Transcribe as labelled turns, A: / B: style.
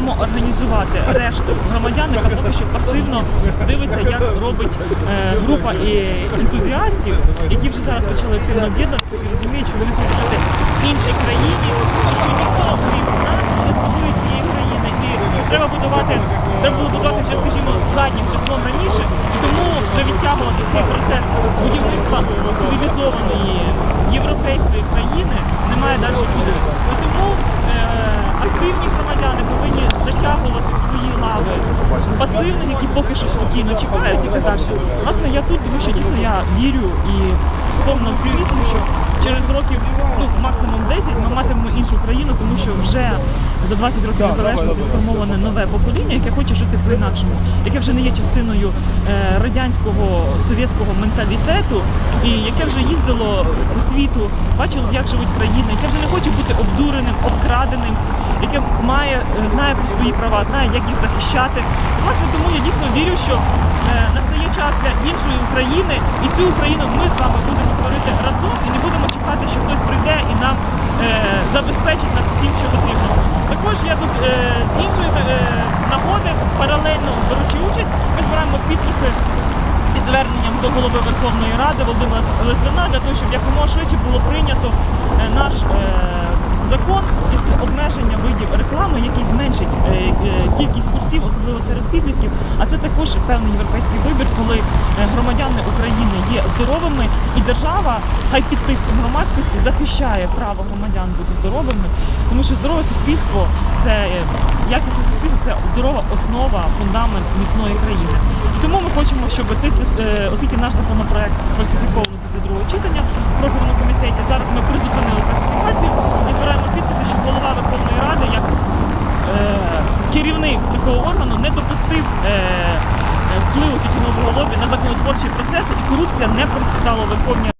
A: самоорганізувати решту громадян, яка поки що пасивно дивиться, як робить е, група і ентузіастів, які вже зараз почали активно об'єднатися і розуміють, що вони хочуть жити в іншій країні, і що ніхто, крім нас, не збудує цієї країни. І що треба будувати, треба було будувати вже, скажімо, заднім числом раніше, тому вже відтягувати цей процес будівництва цивілізованої європейської країни немає далі куди. І Тому е, активні громадяни повинні затягувати в свої лави пасивних, які поки що спокійно чекають і так далі. Власне, я тут, тому що дійсно я вірю і сповнено оптимізму, що через років, ну максимум 10, ми матимемо іншу країну, тому що вже за 20 років незалежності сформоване нове покоління, яке хоче жити по-інакшому, яке вже не є частиною е, радянського совєтського менталітету, і яке вже їздило по світу, бачило, як живуть країни, яке вже не хоче бути обдуреним, обкраденим, яке має е, знає про свої права, знає, як їх захищати. Власне, тому я дійсно вірю, що е, настає час для іншої України, і цю Україну ми з вами будемо творити разом і не будемо чекати, що хтось прийде і нам е, забезпечить нас всім, що потрібно. Також я тут е, з іншої е, нагоди паралельно беручи участь, ми збираємо підписи під зверненням до голови Верховної Ради Володимира Литвина для того, щоб якомога швидше було прийнято е, наш е, закон із обмеження видів реклами, який зменшить е, е, кількість курців, особливо серед підлітків. А це також певний європейський вибір, коли е, громадяни України є здоровими, і держава, хай під тиском громадськості, захищає право громадян бути здоровими, тому що здорове суспільство це е, якісне суспільство, це здорова основа, фундамент міцної країни. І тому ми хочемо, щоб ти, е, оскільки наш законопроект сфальсифікований після другого читання в профільному комітеті, зараз ми призупинили фальсифікацію і збираємо підписи, щоб голова Верховної Ради як е, органу не допустив е, е, впливу тютюнового лобі на законотворчі процеси і корупція не процвітала в Верховній